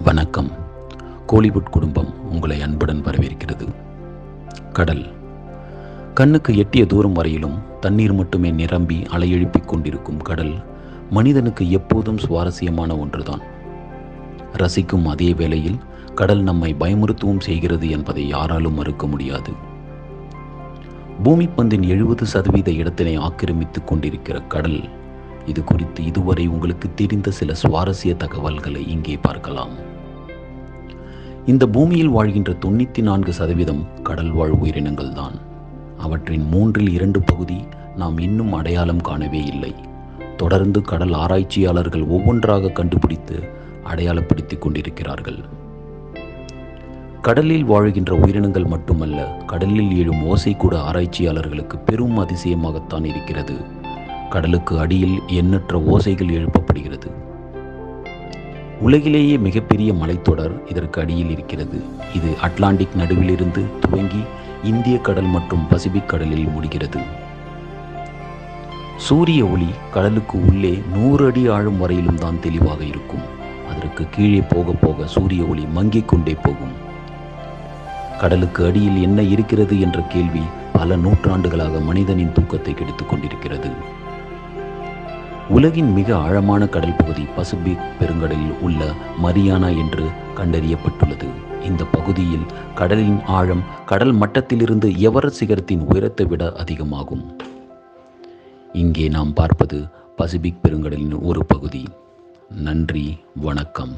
வணக்கம். கோலிவுட் குடும்பம் உங்களை அன்புடன் வரவேற்கிறது. கடல். கண்ணுக்கு எட்டிய தூரம் வரையிலும் தண்ணீர் மட்டுமே நிரம்பி அலையெழுப்பிக் கொண்டிருக்கும் கடல் மனிதனுக்கு எப்போதும் சுவாரஸ்யமான ஒன்றுதான். ரசிக்கும் அதே வேளையில் கடல் நம்மை பயமுறுத்தவும் செய்கிறது என்பதை யாராலும் மறுக்க முடியாது. பூமிப்பந்தின் எழுபது சதவீத இடத்தினை ஆக்கிரமித்துக் கொண்டிருக்கிற கடல் இது குறித்து இதுவரை உங்களுக்கு தெரிந்த சில சுவாரஸ்ய தகவல்களை இங்கே பார்க்கலாம். இந்த பூமியில் வாழ்கின்ற தொண்ணூற்றி நான்கு சதவீதம் கடல் வாழ் உயிரினங்கள் தான் அவற்றின் மூன்றில் இரண்டு பகுதி நாம் இன்னும் அடையாளம் காணவே இல்லை. தொடர்ந்து கடல் ஆராய்ச்சியாளர்கள் ஒவ்வொன்றாக கண்டுபிடித்து அடையாளப்படுத்திக் கொண்டிருக்கிறார்கள். கடலில் வாழ்கின்ற உயிரினங்கள் மட்டுமல்ல கடலில் எழும் ஓசை கூட ஆராய்ச்சியாளர்களுக்கு பெரும் அதிசயமாகத்தான் இருக்கிறது. கடலுக்கு அடியில் எண்ணற்ற ஓசைகள் எழுப்பப்படுகிறது. உலகிலேயே மிகப்பெரிய மலைத்தொடர் இதற்கு அடியில் இருக்கிறது. இது அட்லாண்டிக் நடுவிலிருந்து துவங்கி இந்திய கடல் மற்றும் பசிபிக் கடலில் முடிகிறது. சூரிய ஒளி கடலுக்கு உள்ளே நூறு அடி ஆழம் வரையிலும் தான் தெளிவாக இருக்கும். அதற்கு கீழே போக போக சூரிய ஒளி மங்கிக் கொண்டே போகும். கடலுக்கு அடியில் என்ன இருக்கிறது என்ற கேள்வி பல நூற்றாண்டுகளாக மனிதனின் தூக்கத்தை கெடுத்துக் கொண்டிருக்கிறது. உலகின் மிக ஆழமான கடல் பகுதி பசிபிக் பெருங்கடலில் உள்ள மரியானா என்று கண்டறியப்பட்டுள்ளது. இந்த பகுதியில் கடலின் ஆழம் கடல் மட்டத்திலிருந்து எவரஸ்ட் சிகரத்தின் உயரத்தை விட அதிகமாகும். இங்கே நாம் பார்ப்பது பசிபிக் பெருங்கடலின் ஒரு பகுதி. நன்றி வணக்கம்.